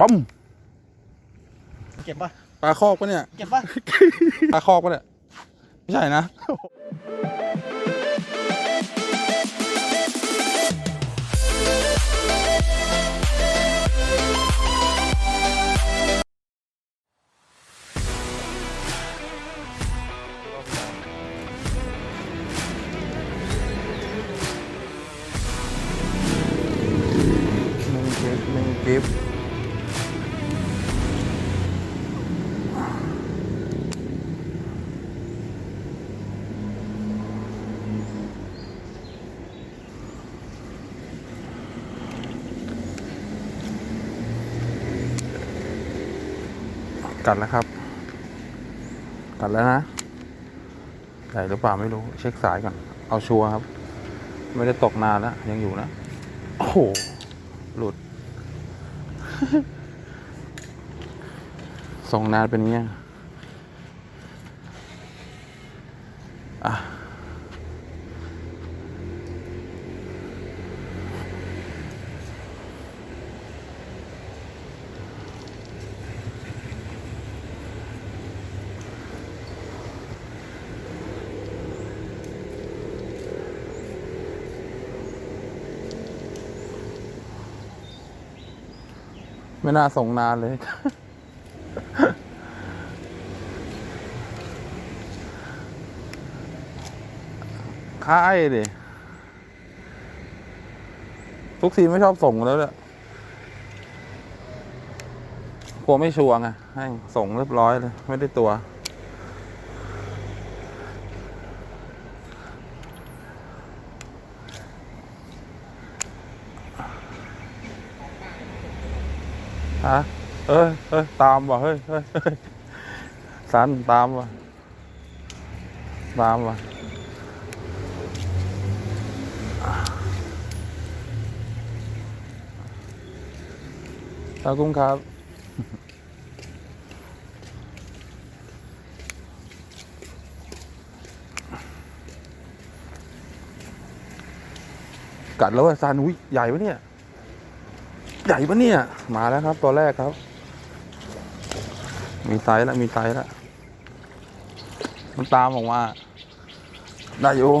ปั๊มเก็บปะปลาคอกปะเนี่ย เก็บปะปลาคอกปะเนี่ย ไม่ใช่นะห กัดแล้วครับ กัดแล้วนะใหญ่หรือเปล่าไม่รู้ เช็คสายก่อน เอาชัวร์ครับ ไม่ได้ตกนานแล้วยังอยู่นะ โอ้โห หลุดส่งนานเป็นเงี้ยอะ ไม่น่าส่งนานเลย ค่ายดิ ทุกทีไม่ชอบส่งแล้วเนี่ยกลัวไม่ชัวร์ไงให้ส่งเรียบร้อยเลย ไม่ได้ตัว ฮะเอ้ยเอ้ยตามว่ะเฮ้ยเฮ้ยสันตามว่ะตามว่ะขอบคุณครับกัดแล้วไอ้ซานอุ้ยใหญ่ปะเนี่ย ใหญ่ปะเนี่ย มาแล้วครับตัวแรกครับ มีไซส์แล้วมีไซส์แล้วมันตามออกมา ได้อยู่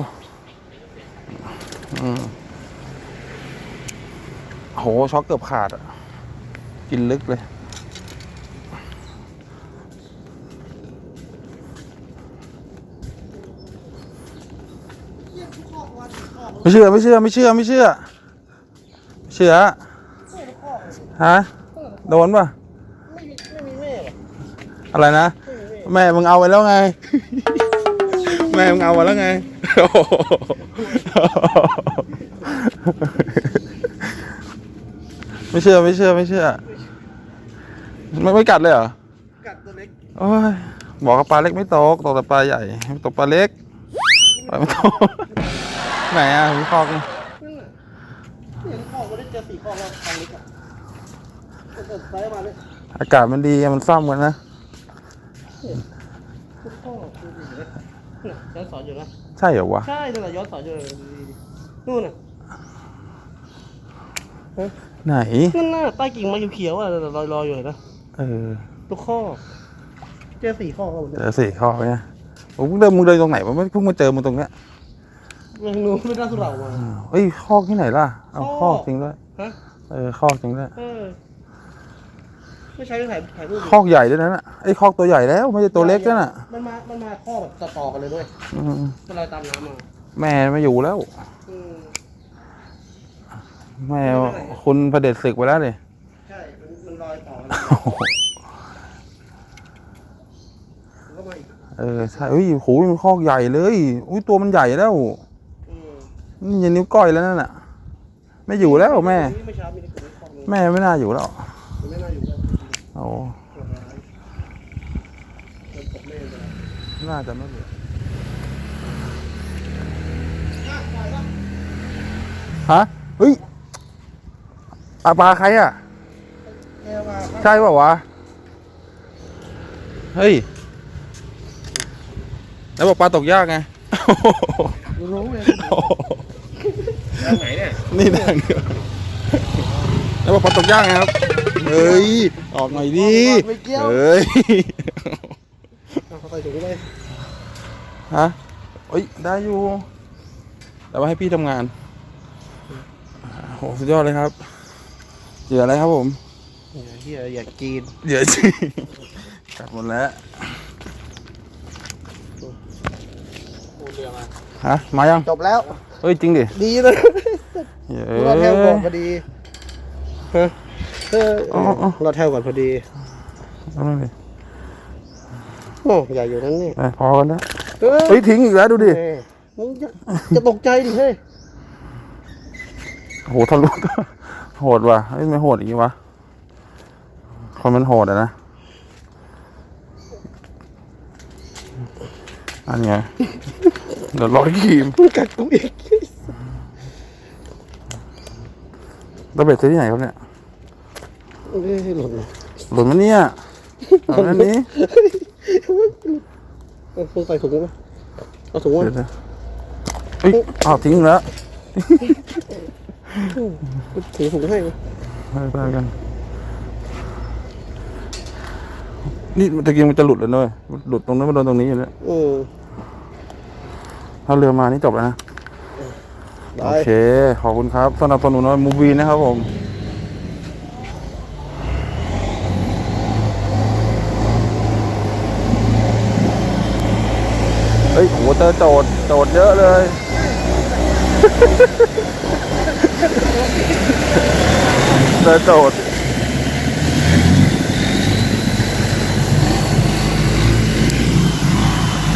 โหช็อกเกือบขาดอะ กินลึกเลย ไม่เชื่อ ไม่เชื่อ ไม่เชื่อ ไม่เชื่อ เชื่อ ฮะ โดนป่ะ ไม่มีไม่มีแม่หรออะไรนะ ไม่มีแม่แม่มึงเอาไปแล้วไง แม่มึงเอาไปแล้วไงโอ้โหไม่เชื่อไม่เชื่อไม่เชื่อ ไม่ไม่กัดเลยเหรอ กัดตัวเล็กโอ้ยบอกว่าปลาเล็กไม่ตกตกแต่ปลาใหญ่ตกปลาเล็กปลาไม่ตกไหนอะมีคอกนี่นั่นน่ะเห็นข้อก็ได้เจอสี่ข้อแล้วทางเล็กอะ อากาศมันดีมันซ่อมกันนะทุกข้อคือดีเลยน่ะย้อนสอนอยู่นะใช่เหรอวะใช่นั่นแหละย้อนสอนอยู่เลยนู่นน่ะไหนนั่นน่ะใต้กิ่งไม้เขียวๆอะลอยลอยๆอยู่เลยนะเออทุกข้อ เจอสี่ข้อก็หมดเลเจยอสี่ข้อเนี่ยโอ้มึงเดินมึงเดินตรงไหนวะไม่เพิ่งมาเจอมึงตรงเนี้ยยังนู้ไม่ได้สุเหร่ามาอ้าวเอ้ยคอกที่ไหนล่ะเอาคคออกกจริงด้วยฮะเออคอกจริงด้วยเออ ไม่ใช่ถ่ายถ่ายรูปคอกใหญ่ด้วยนะน่ะไอ้ยคอกตัวใหญ่แล้ว ไม่ใช่ตัวเล็กนั่นน่ะมันมา มันมาข้อแบบต่อๆกันเลยด้วยอืมมันลอยตามน้ำมาแม่ไม่อยู่แล้ว อืมแม่คุณเผด็จศึกไปแล้วเลยใช่มันมันลอยต่อกันแล้วก็มาอีกเออใช่เฮ้ยโหมันคอกใหญ่เลยอุ้ยตัวมันใหญ่แล้วอืมนี่ยันนิ้วก้อยแล้วนั่นน่ะ ไม่อยู่แล้วแม่ เมื่อเช้ามีในกลุ่มข้อนึงแม่ไม่น่าอยู่แล้ว มันไม่น่าอยู่แล้ว โอ้โหดร้ายมันตกแม่ไปแล้วน่าจะไม่เหลือฮะเฮ้ยอาปลาใครอะแม่มาครับใช่เปล่าวะ เฮ้ย แล้วบอกปลาตกยากไงรู้เลยทางไหนเนี่ย นี่แดงเดียวแล้วบอกปลาตกยากไงครับ เออ้ย ออกหน่อยดิไม่เกี่ยวเอ้ยเอาเข้าใส่ถุงไปฮะเอ้ย ได้อยู่ แต่ว่าให้พี่ทำงานโหสุดยอดเลยครับ เหยื่ออะไรครับผมเฮียอยากกินเหยื่อจริงกัดหมดแล้วปูเรือมาฮะ มายัง จบแล้ว เฮ้ย จริงดิ ดีเลยเย้รอดแถวก่อนพอดีเออเอออ๋ออ๋อ รอดแถวก่อนพอดี เอาหน่อยดิโอ้อย่าอยู่นั่นนี่ไปพอกันนะเออเฮ้ยทิ้งอีกแล้วดูดิเออมึงจะจะตกใจดิเฮ้ยโหทะลุ โหดว่ะเฮ้ยไม่โหดอีกวะ คนมันโหดอะนะ อันไง เดี๋ยวรอครีมมึงกัดกูอีกระเบิดซื้อที่ไหนครับเนี่ย เอ้ยหล่นเลยหลุดมาเนี่ยเอาอันนี้เอาคุณใส่ถุงไหมเอาถุงมาเดี๋ยวนะเฮ้ยอ้าวทิ้งแล้วถือถุงให้ไหมไปไปกัน นี่ตะกี้มันจะหลุดแล้วเนยหลุดตรงนั้นมาโดนตรงนี้อยู่แล้วอืมถ้าเรือมานี่จบแล้วนะ ได้ โอเค ขอบคุณครับสำหรับสนุนมูวีนะครับผม เฮ้ยโหเจอโจทย์โจทย์เยอะเลย เจอโจทย์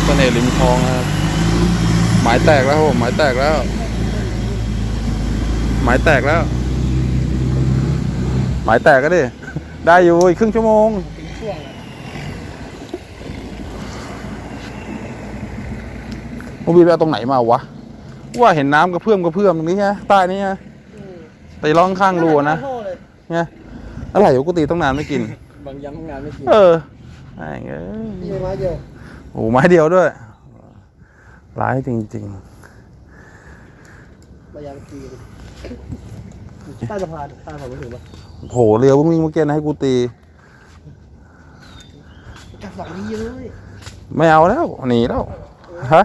เสน่ห์ริมคลองนะครับ หมายแตกแล้วครับผมหมายแตกแล้ว หมายแตกแล้ว หมายแตกก็ดิ ได้อยู่อีกครึ่งชั่วโมง โมบีไปเอาตรงไหนมาวะ ว่าเห็นน้ำกระเพื่อมกระเพื่อมตรงนี้ใช่ไหมใต้นี้ใช่ไหมไปล่องข้างรูอะนะท่อเลยเนี่ยอะไรอยู่กูตีต้องนานไม่กิน บางยังทำงานไม่กิน เออไอ้เอ้ยพี่ไม้เดียวโอ้โหไม้เดียวด้วย ร้ายจริงบางยังกินใต้สะพานใต้สะพานไม่ถึงปะๆโหเรือวิ่งวิ่งเมื่อกี้นะให้กูตีจับสองดีเลยไม่เอาแล้วหนีแล้วฮะ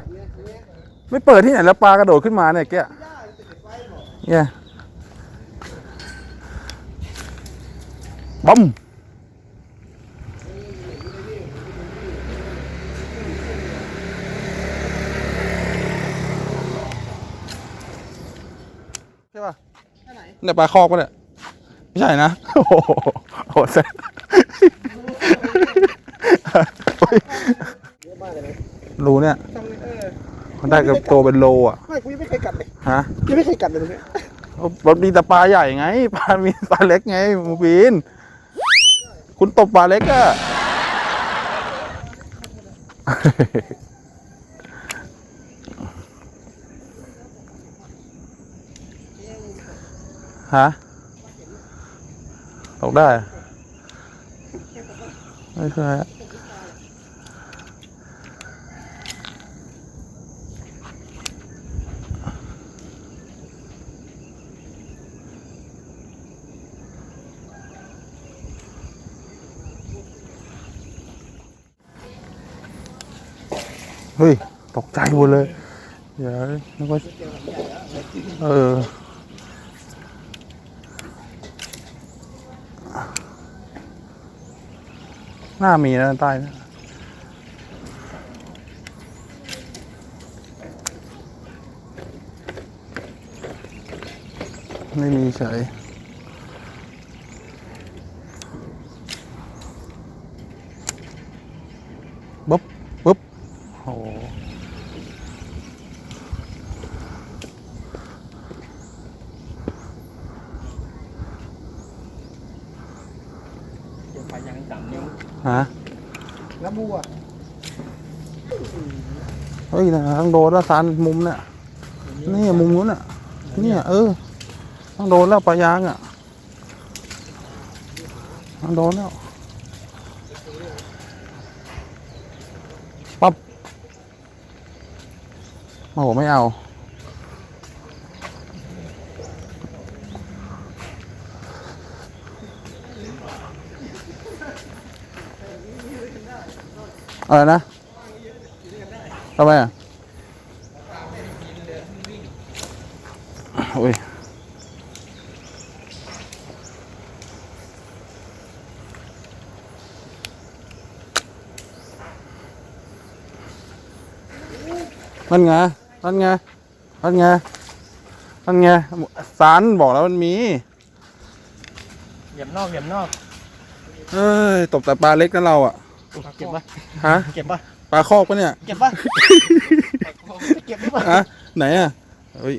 ไม่เปิดที่ไหนแล้วปลากระโดดขึ้นมาเนี่ยแกเนี่ยบัมใช่ป่ะแค่ไหนเนี่ยปลาคอกปะเนี่ยไม่ใช่นะ โอ้โหโหดแซ่บโอ้ยเนะรูเนี่ย มเออมันได้กับตัวเป็นโลอะไม่กูยังไม่เคยกัดเลยฮะยังไม่เคยกัดเลยตรงเนี้ยรถมีแต่ปลาใหญ่ไงปลา มีปลาเล็กไงหมูปีนคุณตบปลาเล็กอะฮะตกได้ ไม่ใช่ ฮ้ย ตกใจหมดเลยเดี๋ยวนึกว่าเออหน้ามีนะใต้นะไม่มีเฉยปุ๊บปุ๊บโอ้โห เดี๋ยวไปยังจับนิ้ว ฮะแล้วบัวเฮ้ยนะต้องโดนแล้วซันมุมเนี่ยนี่มุมนู้นน่ะเนี่ยเออต้องโดนแล้วปลายางอะต้องโดนแล้วปั๊บโอ้โหไม่เอา อะไรนะทำไมอะโอ้ยนั่นไงนั่นไงนั่นไงนั่นไงสารบอกแล้วมันมีเหยียบนอกเหยียบนอก เอ้ยตกแต่ปลาเล็กนะเราอะ เก็บปะฮะเก็บปะปลาคอกปะเนี่ย เก็บปะเก็บหรือเปล่าฮะไหนอะเฮ้ย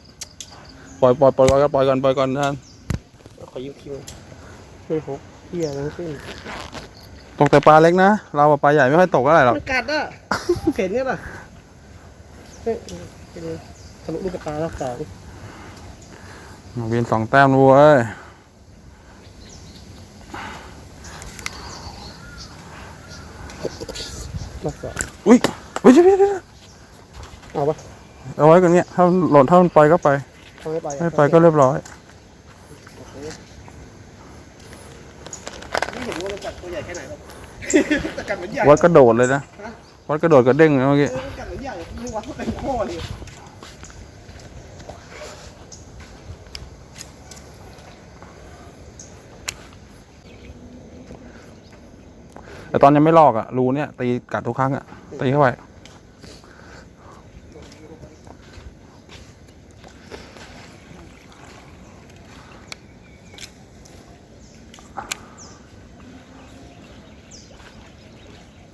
ปล่อยปล่อยปล่อยก่อนปล่อยก่อนปล่อยก่อนนะขอยืมคิวเฮ้ยหกเฮียทั้งสิ้นตกแต่ปลาเล็กนะ เราอะปลาใหญ่ไม่ค่อยตกเท่าไหร่หรอกมันกัดอะเห็นเนี่ยป่ะเฮ้ยเป็นทะลุลูกกระตาแล้วสองวินสองแต้มรู้เว้ย รอบสองอุ้ยอุ้ยเดี๋ยวเดี๋ยวเดี๋ยวเอาปะเอาไว้กันเนี้ยถ้ามันหล่นถ้ามันไปก็ไป เอาไม่ไปอะไม่ไปก็เรียบร้อยไม่เห็นว่ามันกัดตัวใหญ่แค่ไหนหรอก แต่กัดเหมือนใหญ่วัดกระโดดเลยนะ วัดกระโดดกระเด้งเลยเมื่อกี้เออมันกัดเหมือนใหญ่นึกว่าเป็นข้อเลย แต่ตอนยังไม่ลอกอะรูเนี่ยตีกัดทุกครั้งอะตีเข้าไป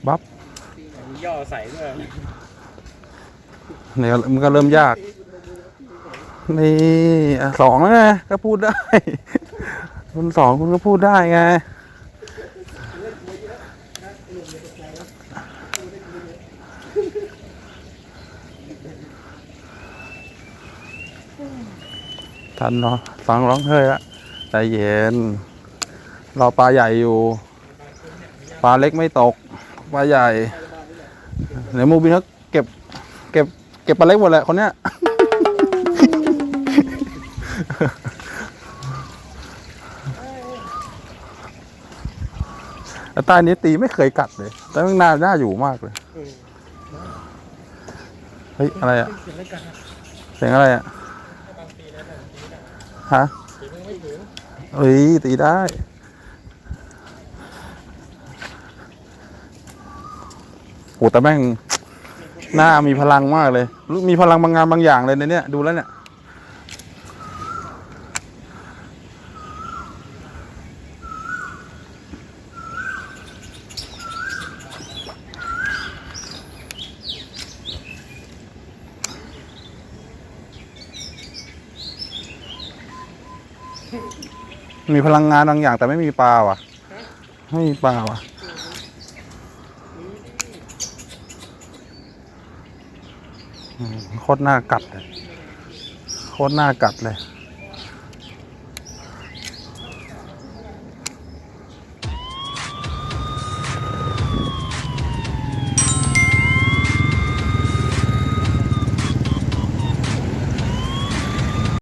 บัฟย่อใส่ด้วยเนี่ยมันก็เริ่มยาก นี่อะสองแล้วไงก็พูดได้ คุณสองคุณก็พูดได้ไง ทันเนาะฟังร้องเฮ้ยละใจเย็น เรอปลาใหญ่อยู่ ปลาเล็กไม่ตก ปลาใหญ่เดี๋ยวมูบินเขาเก็บ เก็บ เก็บปลาเล็กหมดแหละคนเนี้ยแต่ใต้นี้ตีไม่เคยกัดเลย แต่มันน่าน่าอยู่มากเลย เฮ้ย อะไรอะเสียงอะไรอะ ฮะเฮ้ยตีได้โหแต่แม่ง หน้ามีพลังมากเลย มีพลังบางงานบางอย่างเลยในเนี้ยดูแล้วเนี่ย มีพลังงานบางอย่างแต่ไม่มีปลาว่ะ ไม่มีปลาว่ะ โคตรน่ากัดเลย โคตรน่ากัดเลย